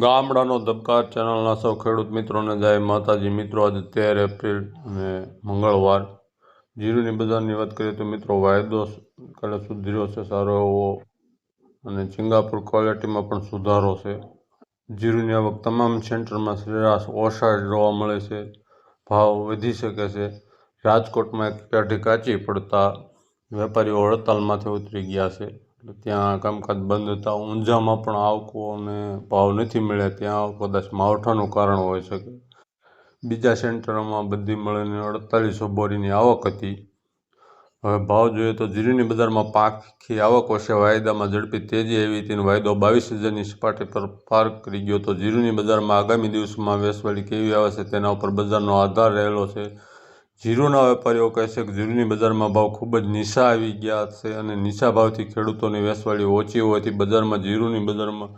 ગામડાનો ધબકાર ચેનલના સૌ ખેડૂત મિત્રોને જાય માતાજી. મિત્રો, આજે તેર એપ્રિલ અને મંગળવાર જીરુની બજારની વાત કરીએ તો મિત્રો, વાયદો કાલે સુધર્યો છે, સારો એવો અને સિંગાપુર ક્વોલિટીમાં પણ સુધારો છે. જીરુની આવક તમામ સેન્ટરમાં સરેરાશ ઓછા જોવા મળે છે, ભાવ વધી શકે છે. રાજકોટમાં એક પેઢી કાચી પડતા વેપારીઓ હડતાલમાંથી ઉતરી ગયા છે. એટલે ત્યાં કામકાજ બંધ હતા. ઊંઝામાં પણ આવકો અને ભાવ નથી મળ્યા. ત્યાં કદાચ માવઠાનું કારણ હોઈ શકે. બીજા સેન્ટરોમાં બધી મળીને અડતાલીસો બોરીની આવક હતી. હવે ભાવ જોઈએ તો જીરુની બજારમાં પાકી આવક વર્ષે વાયદામાં ઝડપી તેજી આવી હતી અને વાયદો બાવીસ હજારની સપાટી પર પાર કરી ગયો તો જીરુની બજારમાં આગામી દિવસોમાં વેસવાળી કેવી આવે છે તેના ઉપર બજારનો આધાર રહેલો છે. જીરુના વેપારીઓ કહે છે કે જીરુની બજારમાં ભાવ ખૂબ જ નીચા આવી ગયા છે અને નીચા ભાવથી ખેડૂતોની વેસવાળી ઓછી હોવાથી બજારમાં જીરુની બજારમાં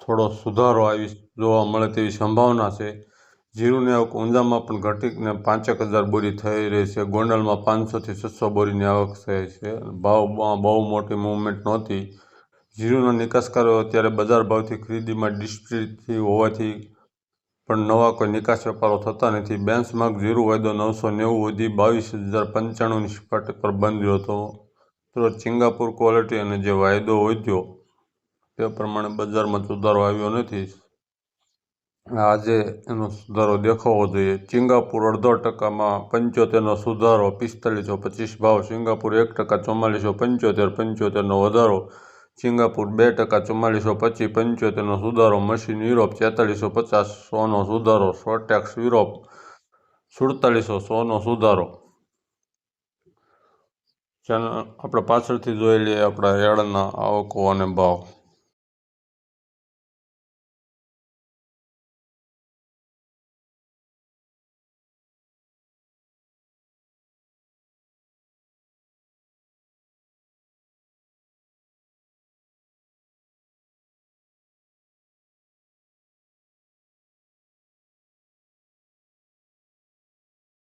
થોડો સુધારો આવી જોવા મળે તેવી સંભાવના છે. જીરુની આવક ઊંઝામાં પણ ઘટીને પાંચેક હજાર બોરી થઈ રહી છે. ગોંડલમાં પાંચસોથી છસો બોરીની આવક થઈ છે. ભાવમાં બહુ મોટી મૂવમેન્ટ નહોતી. જીરુના નિકાસકારો અત્યારે બજાર ભાવથી ખરીદીમાં ડિસ્ટ્રીથી હોવાથી પણ નવા કોઈ નિકાસ વેપારો થતા નથી. બેન્ચમાર્ક ઝીરો વાયદો નવસો નેવું વધી બાવીસ હજાર પંચાણુંની સપાટી પર બંધ્યો હતો. તો સિંગાપુર ક્વોલિટી અને જે વાયદો વધ્યો તે પ્રમાણે બજારમાં સુધારો આવ્યો નથી. આજે એનો સુધારો દેખાવો જોઈએ. સિંગાપુર અડધો ટકામાં પંચોતેરનો સુધારો પિસ્તાલીસો પચીસ ભાવ. સિંગાપુર એક ટકા ચોમાલીસો પંચોતેર, પંચોતેરનો વધારો સિંગાપુર બે ટકા ચુમ્માલીસો પચીસ, પંચોતેરનો સુધારો, મશીન યુરોપ છેતાલીસો પચાસ, સોનો સુધારો સોટેક્સ યુરોપ સુડતાલીસો સોનો સુધારો. આપણે પાછળથી જોઈ લઈએ આપણા એડના આવકો અને ભાવ.